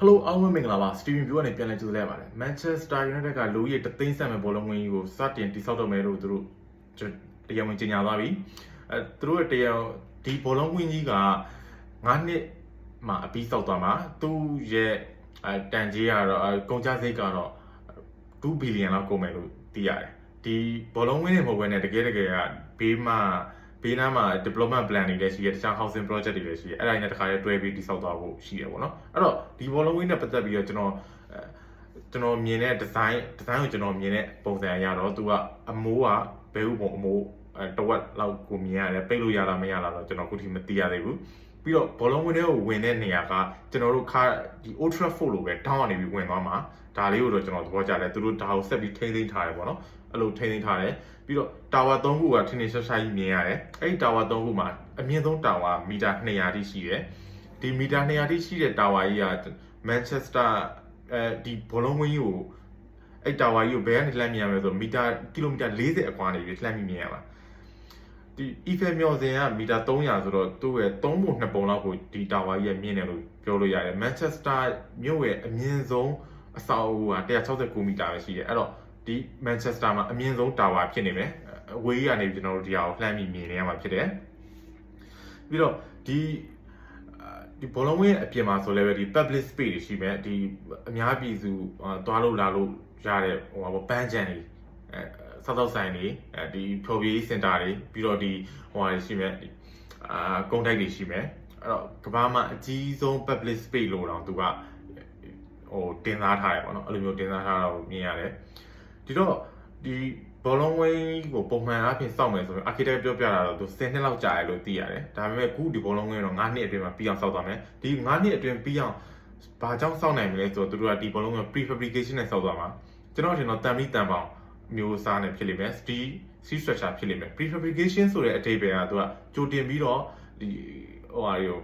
Hello အားလုံးမင်္ဂလာပါ Steven View ကနေပြန်လည်ကြိုဆိုလိုက်ပါတယ် Manchester United ကလူကြီးတသိန်းဆန်မဲ့ဘောလုံးဝင်ကြီးကိုစတင်တိစောက်တော့မယ်လို့သူတို့တရားဝင်ကြေညာသွားပြီအဲသူတို့ရဲ့တရားဒီဘောလုံးဝင်ကြီးက9နှစ်မှအပြီးစောက်သွားမှာသူ့ရဲ့အဲတန်ကြီးကတော့အဲကုန်ကျစရိတ်ကတော့2ဘီလီယံလောက်ကုန်မယ်လို့သိရတယ်ဒီဘောလုံးဝင်နေမဟုတ်ဘဲနဲ့တကယ်တကယ်ကဘေးမှာ ဘေးနားမှာ development plan တွေလည်းရှိတယ်တခြား housing project တွေလည်းရှိတယ်အဲ့ဒါတွေနဲ့တခါလေးတွဲပြီးတိစောက်သွားဖို့ရှိတယ်ပေါ့နော်အဲ့တော့ဒီဘောလုံးဝင်းနဲ့ပတ်သက်ပြီးတော့ကျွန်တော်အဲကျွန်တော်မြင်တဲ့ design design ကိုကျွန်တော်မြင်တဲ့ပုံစံအရတော့သူကအမိုးကဘယ်ဥပုံအမိုးအဲတဝက်လောက်ကိုမြင်ရတယ်ပိတ်လို့ရလားမရလားတော့ကျွန်တော်အခုထိမသိရသေးဘူး ပြီးတော့ဘောလုံးဝင်းတွေကိုဝင်တဲ့နေရာကကျွန်တော်တို့ခါဒီ Old Trafford လို့ပဲတောင်းကနေပြီးဝင်သွားမှာဒါလေးကိုတော့ကျွန်တော်သဘောကျတယ်သူတို့ဒါကိုဆက်ပြီးထိန်းသိမ်းထားတယ်ပေါ့နော်အဲ့လိုထိန်းသိမ်းထားတယ်ပြီးတော့တာဝါ3ခုကထင်းထင်းရှားရှားကြီးမြင်ရတယ်အဲ့ဒီတာဝါ3ခုမှာအမြင့်ဆုံးတာဝါမီတာ200တိရှိတယ်ဒီမီတာ200တိရှိတဲ့တာဝါကြီးကမန်ချက်စတာအဲဒီဘောလုံးဝင်းကြီးကိုအဲ့တာဝါကြီးကိုဘယ်ကနေလှမ်းမြင်ရမလဲဆိုတော့မီတာကီလိုမီတာ40အကွာနေပြီးလှမ်းမြင်ရမှာ ဒီ Eiffel မျော်စင်ကမီတာ300ဆိုတော့သူ့ရဲ့3ပုံ2ပုံလောက်ကိုဒီတာဝါကြီးရဲ့မြင့်တယ်လို့ပြောလို့ရတယ်မန်ချက်စတာမြို့ရဲ့အမြင့်ဆုံးအဆောက်အဦက169မီတာပဲရှိတယ်အဲ့တော့ဒီမန်ချက်စတာမှာအမြင့်ဆုံးတာဝါဖြစ်နေမယ်အဝေးကြီးကနေကျွန်တော်တို့ဒီဟာကိုလှမ်းပြီးမြင်နေရမှာဖြစ်တယ်ပြီးတော့ဒီဒီဘောလုံးဝင်းအပြင်မှာဆိုလည်းပဲဒီ public space တွေရှိမယ်ဒီအများပြည်သူသွားလို့လာလို့ရတဲ့ဟိုပါပန်းချန်တွေ အဲစောက်စောက်ဆိုင်တွေအဲဒီဖြော်ပြရေးစင်တာတွေပြီးတော့ဒီဟိုဟာတွေရှိမယ်အာကုန်းတိုက်တွေရှိမယ်အဲ့တော့ကမ္ဘာမှာအကြီးဆုံး public space လို့တော့သူကဟိုတင်စားထားတယ်ပေါ့နော်အဲ့လိုမျိုးတင်စားထားတာကိုမြင်ရတယ်ဒီတော့ဒီဘောလုံးဝင်းကိုပုံမှန်အားဖြင့်စောင့်မယ်ဆိုရင် architect ပြောပြတာတော့သူ10နှစ်လောက်ကြာတယ်လို့သိရတယ်ဒါပေမဲ့ခုဒီဘောလုံးဝင်းတော့9နှစ်အတွင်းမှာပြီးအောင်စောက်သွားမယ်ဒီ9နှစ်အတွင်းပြီးအောင်ဘာကြောင့်စောင့်နိုင်မလဲဆိုတော့သူတို့ကဒီဘောလုံးဝင်း prefabrication နဲ့စောက်သွားမှာကျွန်တော်ထင်တော့တန်ပြီးတန်ပေါင်း မျိုးစားနဲ့ဖြစ်လိမ့်မယ် steel steel structure ဖြစ်လိမ့်မယ် prefabrication ဆိုတဲ့အဓိပ္ပာယ်ကသူကကြိုတင်ပြီးတော့ဒီဟိုဟာတွေကို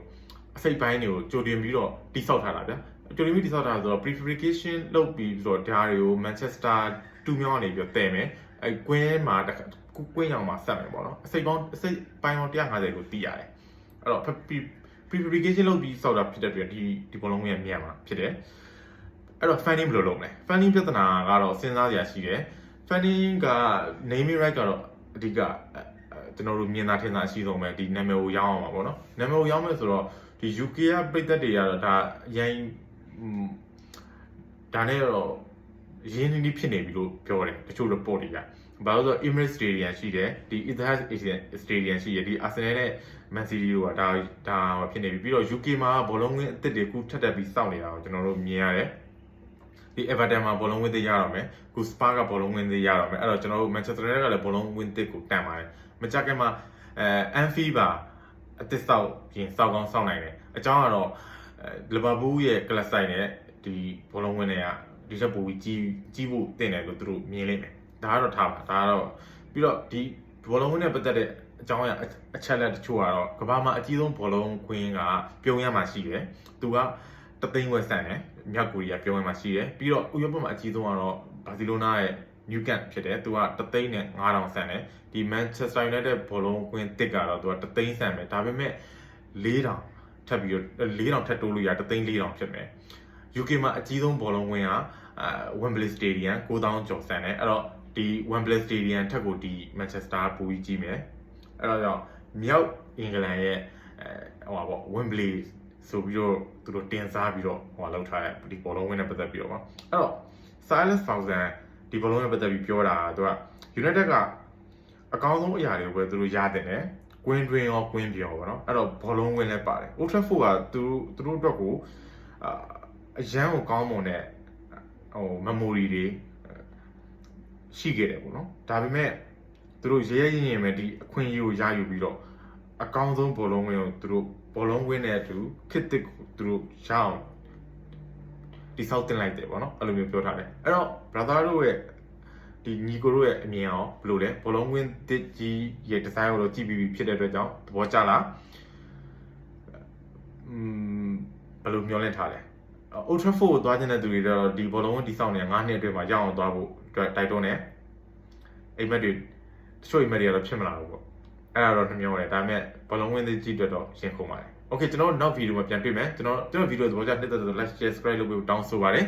အစိတ်ပိုင်းတွေကိုကြိုတင်ပြီးတော့တိစောက်ထားတာဗျာကြိုတင်ပြီးတိစောက်ထားတာဆိုတော့ prefabrication လုပ်ပြီးဆိုတော့ဒါတွေကို Manchester တူးမြောင်းနေပြီးတော့တည်မယ်အဲကွင်းမှာကွင်းရောင်မှာဆက်မယ်ပေါ့နော်အစိတ်ပေါင်းအစိတ်ပိုင်းပေါင်း150ကိုတီးရတယ်အဲ့တော့ prefabrication လုပ်ပြီးစောက်တာဖြစ်တဲ့အတွက်ဒီဒီဘောလုံးရဲ့မြန်မှာဖြစ်တယ်အဲ့တော့ funding ဘယ်လိုလုပ်မလဲ funding ပြဿနာကတော့စဉ်းစားစရာရှိတယ် funding က naming right ကတော့အဓိကကျွန်တော်တို့မြင်တာထင်တာအရှိဆုံးပဲဒီနာမည်ကိုရောင်းအောင်ပါပေါ့နော်နာမည်ကိုရောင်းမယ်ဆိုတော့ဒီ UK ကပြည်သက်တွေကတော့ဒါရိုင်းဒါနဲ့တော့ရင်းနှီးနှီးဖြစ်နေပြီလို့ပြောတယ်တချို့ report တွေကဘာလို့ဆိုတော့ Emirates Stadium ရှိတယ်ဒီ Etihad Stadium ရှိတယ်ဒီ Arsenal နဲ့ Man City တို့ကဒါဒါဖြစ်နေပြီပြီးတော့ UK မှာဘောလုံးဝင်းအသစ်တွေခုထပ်တက်ပြီးစောင့်နေတာကိုကျွန်တော်တို့မြင်ရတယ် ဒီ Everton မှာဘောလုံးဝင်းသစ်ရတော့မယ်ခု Spa ကဘောလုံးဝင်းသစ်ရတော့မယ်အဲ့တော့ကျွန်တော်တို့ Manchester United ကလည်းဘောလုံးဝင်းသစ်ကိုတန်ပါတယ်မကြခင်မှာအဲ Anfield ပါအသစ်စောက်ပြင်စောက်ကောင်းစောက်နိုင်တယ်အကြောင်းကတော့လီဗာပူးရဲ့ကလပ်ဆိုင်နဲ့ဒီဘောလုံးဝင်းတွေကဒီချက်ပိုပြီးကြီးကြီးဖို့တင်တယ်လို့သူတို့မြင်လိမ့်မယ်ဒါကတော့ထားပါဒါကတော့ပြီးတော့ဒီဘောလုံးဝင်းနဲ့ပတ်သက်တဲ့အကြောင်းအရာအချက်လက်တချို့ကတော့ကမ္ဘာမှာအကြီးဆုံးဘောလုံးခွင်းကပြုံးရမှာရှိတယ်သူက တသိန်းဝက်ဆန်တယ်မြောက်ကိုရီးယားပြုံးရမှာရှိတယ်ပြီးတော့ဥရောပမှာအကြီးဆုံးကတော့ဘာစီလိုနာရဲ့ New Camp ဖြစ်တယ်သူကတသိန်းနဲ့9000ဆန်တယ်ဒီ Manchester United ဘောလုံးခွင်းတစ်ကတော့သူကတသိန်းဆန်ပဲဒါပေမဲ့4000ထပ်ပြီးတော့4000ထပ်တိုးလို့ရတသိန်း4000ဖြစ်မယ် UK မှာအကြီးဆုံးဘောလုံးခွင်းကအဲ Wembley Stadium 9000ကျော်ဆန်တယ်အဲ့တော့ဒီ Wembley Stadium ထက်ကိုဒီ Manchester ပူကြီးကြီးမယ်အဲ့တော့ကြောင့်မြောက်အင်္ဂလန်ရဲ့အဲဟိုပါပေါ့ Wembley ဆိုပြီးတော့သူတို့တင်စားပြီးတော့ဟိုလောက်ထားတဲ့ဒီဘောလုံးဝင်းနဲ့ပတ်သက်ပြီးတော့ပါအဲ့တော့ Silas Fountain ဒီဘောလုံးနဲ့ပတ်သက်ပြီးပြောတာကသူက United ကအကောင်းဆုံးအရာတွေကိုပဲသူတို့ရတဲ့တယ်ကွင်းတွင်ရောကွင်းပြောပေါ့နော်အဲ့တော့ဘောလုံးဝင်လည်းပါတယ် Old Trafford ကသူသူတို့အတွက်ကိုအာအရန်ကိုကောင်းမွန်တဲ့ဟို memory တွေရှိခဲ့တယ်ပေါ့နော်ဒါပေမဲ့သူတို့ရဲရဲရင်ရင်ပဲဒီအခွင့်အရေးကိုရယူပြီးတော့ အကောင်းဆုံးဘောလုံးဝင်ကိုသူတို့ဘောလုံးဝင်တဲ့အတူခစ်တစ်ကိုသူတို့ရအောင်ဒီဆောက်တင်လိုက်တယ်ပေါ့နော်အဲ့လိုမျိုးပြောထားတယ်အဲ့တော့ brother တို့ရဲ့ဒီညီကိုတို့ရဲ့အမြင်အောင်ဘယ်လိုလဲဘောလုံးဝင်တစ်ကြီးရဲ့ design ကိုတော့ကြည့်ပြီးပြီဖြစ်တဲ့အတွက်ကြောင့်သဘောကျလားอืมဘယ်လိုမျှော်လင့်ထားလဲ Old Trafford ကိုသွားခြင်းတဲ့သူတွေတော့ဒီဘောလုံးဝင်ဒီဆောက်နေ9နှစ်အတွင်းမှာရအောင်သွားဖို့တိုက်တွန်းတယ်အိမ်မက်တွေတချို့အိမ်မက်တွေကတော့ဖြစ်မလာဘူးပေါ့ အဲ့ဒါတော့နှမျောတယ်ဒါပေမဲ့ဘောလုံးဝင်သစ်ကြီးအတွက်တော့ရှင်းခုံပါတယ် Okay ကျွန်တော်တို့နောက်ဗီဒီယိုမှာပြန်တွေ့မယ်ကျွန်တော်ကျွန်တော်ဗီဒီယိုသဘောကျတဲ့တဲ့ဆို like share subscribe လုပ်ပြီးတောင်းဆိုပါတယ်